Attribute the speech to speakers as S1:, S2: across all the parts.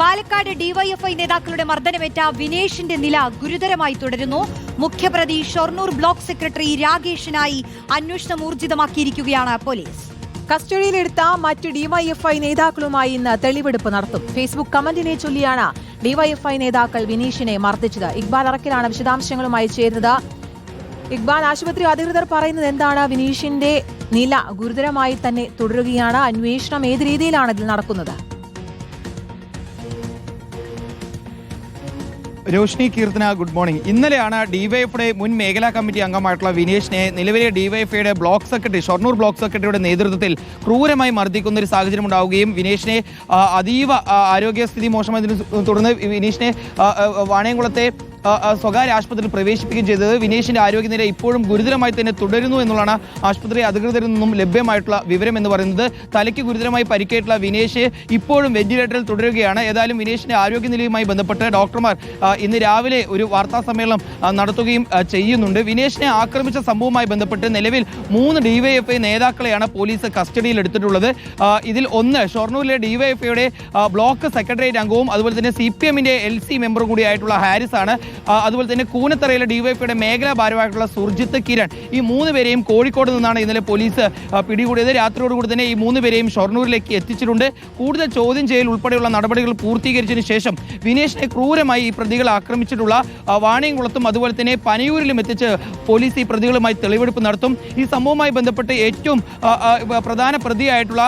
S1: Palakkad DYFI നേതാക്കളുടെ മർദ്ദനമേറ്റ വിനേഷിന്റെ നില ഗുരുതരമായി തുടരുന്നു. മുഖ്യപ്രതി ഷൊർണൂർ ബ്ലോക്ക് സെക്രട്ടറി രാഗേഷിനായി അന്വേഷണം ഊർജിതമാക്കിയിരിക്കുകയാണ് പോലീസ്.
S2: കസ്റ്റഡിയിലെടുത്ത മറ്റ് ഡിവൈഎഫ്ഐ നേതാക്കളുമായി ഇന്ന് തെളിവെടുപ്പ് നടത്തും. ഫേസ്ബുക്ക് കമന്റിനെ ചൊല്ലിയാണ് ഡിവൈഎഫ്ഐ നേതാക്കൾ വിനീഷിനെ മർദ്ദിച്ചത്. ഇക്ബാൽ അറക്കിലാണ് വിശദാംശങ്ങളുമായി ചേരുന്നത്. ഇക്ബാൽ ആശുപത്രി അധികൃതർ പറയുന്നത് എന്താണ്? വിനീഷിന്റെ നില ഗുരുതരമായി തന്നെ തുടരുകയാണ്. അന്വേഷണം ഏത് രീതിയിലാണ് ഇതിൽ നടക്കുന്നത്?
S3: രോഷ്നി കീർത്തന ഗുഡ് മോർണിംഗ് ഇന്നലെയാണ് ഡിവൈഎഫ്ഐയുടെ മുൻ മേഖലാ കമ്മിറ്റി അംഗമായിട്ടുള്ള വിനേഷിനെ നിലവിലെ ഡിവൈഎഫ്ഐയുടെ ബ്ലോക്ക് സെക്രട്ടറി ഷൊർണൂർ ബ്ലോക്ക് സെക്രട്ടറിയുടെ നേതൃത്വത്തിൽ ക്രൂരമായി മർദ്ദിക്കുന്ന ഒരു സാഹചര്യം ഉണ്ടാവുകയും വിനേഷിനെ അതീവ ആരോഗ്യസ്ഥിതി മോശമായതിനെ തുടർന്ന് വിനേഷിനെ വാണയംകുളത്തെ സ്വകാര്യ ആശുപത്രിയിൽ പ്രവേശിപ്പിക്കുകയും ചെയ്തത്. വിനേഷിന്റെ ആരോഗ്യനില ഇപ്പോഴും ഗുരുതരമായി തന്നെ തുടരുന്നു എന്നുള്ളതാണ് ആശുപത്രി അധികൃതരിൽ നിന്നും ലഭ്യമായിട്ടുള്ള വിവരം എന്ന് പറയുന്നത്. തലയ്ക്ക് ഗുരുതരമായി പരിക്കേറ്റുള്ള വിനേഷ് ഇപ്പോഴും വെന്റിലേറ്ററിൽ തുടരുകയാണ്. ഏതായാലും വിനേഷിന്റെ ആരോഗ്യനിലയുമായി ബന്ധപ്പെട്ട് ഡോക്ടർമാർ ഇന്ന് രാവിലെ ഒരു വാർത്താ സമ്മേളനം നടത്തുകയും ചെയ്യുന്നുണ്ട്. വിനേഷിനെ ആക്രമിച്ച സംഭവവുമായി ബന്ധപ്പെട്ട് നിലവിൽ മൂന്ന് ഡിവൈഎഫ്ഐ നേതാക്കളെയാണ് പോലീസ് കസ്റ്റഡിയിൽ എടുത്തിട്ടുള്ളത്. ഇതിൽ ഒന്ന് ഷൊർണൂരിലെ ഡിവൈഎഫ്ഐയുടെ ബ്ലോക്ക് സെക്രട്ടേറിയറ്റ് അംഗവും അതുപോലെ തന്നെ സി പി എമ്മിന്റെ എൽ സി മെമ്പറും കൂടിയായിട്ടുള്ള ഹാരിസ് ആണ് അതുപോലെ തന്നെ കൂനത്തറയിലെ ഡിവൈഎഫ്ഐയുടെ മേഖലാ ഭാരവാഹികളായിട്ടുള്ള സുർജിത്ത് കിരൺ. ഈ മൂന്ന് പേരെയും കോഴിക്കോട് നിന്നാണ് ഇന്നലെ പോലീസ് പിടികൂടിയത്. രാത്രിയോടുകൂടി തന്നെ ഈ മൂന്ന് പേരെയും ഷൊർണൂരിലേക്ക് എത്തിച്ചിട്ടുണ്ട്. കൂടുതൽ ചോദ്യം ചെയ്യൽ ഉൾപ്പെടെയുള്ള നടപടികൾ പൂർത്തീകരിച്ചതിന് ശേഷം വിനേഷിനെ ക്രൂരമായി ഈ പ്രതികൾ ആക്രമിച്ചിട്ടുള്ള വാണിയംകുളത്തും അതുപോലെ തന്നെ പനയൂരിലും എത്തിച്ച് പോലീസ് ഈ പ്രതികളുമായി തെളിവെടുപ്പ് നടത്തും. ഈ സംഭവവുമായി ബന്ധപ്പെട്ട് ഏറ്റവും പ്രധാന പ്രതിയായിട്ടുള്ള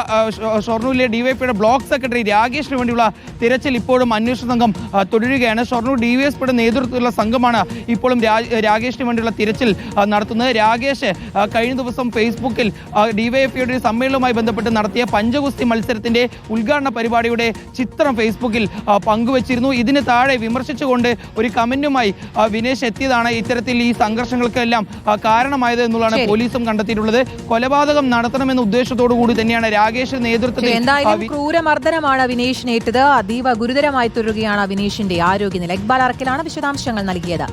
S3: ഷൊർണൂരിലെ ഡിവൈഎഫ്ഐയുടെ ബ്ലോക്ക് സെക്രട്ടറി രാകേഷിന് വേണ്ടിയുള്ള തിരച്ചിൽ ഇപ്പോഴും അന്വേഷണ സംഘം തുടരുകയാണ്. ഷൊർണൂർ ഡിവൈഎസ്പിയുടെ നേതൃത്വത്തിലുള്ള സംഘമാണ് ഇപ്പോഴും രാകേഷിന് വേണ്ടിയുള്ള തിരച്ചിൽ നടത്തുന്നത്. രാകേഷ് കഴിഞ്ഞ ദിവസം ഫേസ്ബുക്കിൽ ഡിവൈഎഫ്ഐയുടെ സമ്മേളനവുമായി ബന്ധപ്പെട്ട് നടത്തിയ പഞ്ചഗുസ്തി മത്സരത്തിന്റെ ഉദ്ഘാടന പരിപാടിയുടെ ചിത്രം ഫേസ്ബുക്കിൽ പങ്കുവച്ചിരുന്നു. ഇതിന് താഴെ വിമർശിച്ചുകൊണ്ട് ഒരു കമന്റുമായി വിനേഷ് എത്തിയതാണ് ഇത്തരത്തിൽ ഈ സംഘർഷങ്ങൾക്കെല്ലാം കാരണമായത് എന്നുള്ളതാണ് പോലീസും കണ്ടെത്തിയിട്ടുള്ളത്. കൊലപാതകം നടത്തണമെന്ന ഉദ്ദേശത്തോടു കൂടി തന്നെയാണ് രാകേഷ് നേതൃത്വത്തിൽ
S2: എന്തായാലും ക്രൂരമർദ്ദനമാണ് വിനേഷിനേറ്റത്. അതീവ ഗുരുതരമായി തുടരുകയാണ് വിനേഷിന്റെ ആരോഗ്യനില. ഇക്ബാൽ അറക്കിലാണ് വിശദാംശങ്ങൾ നൽകിയത്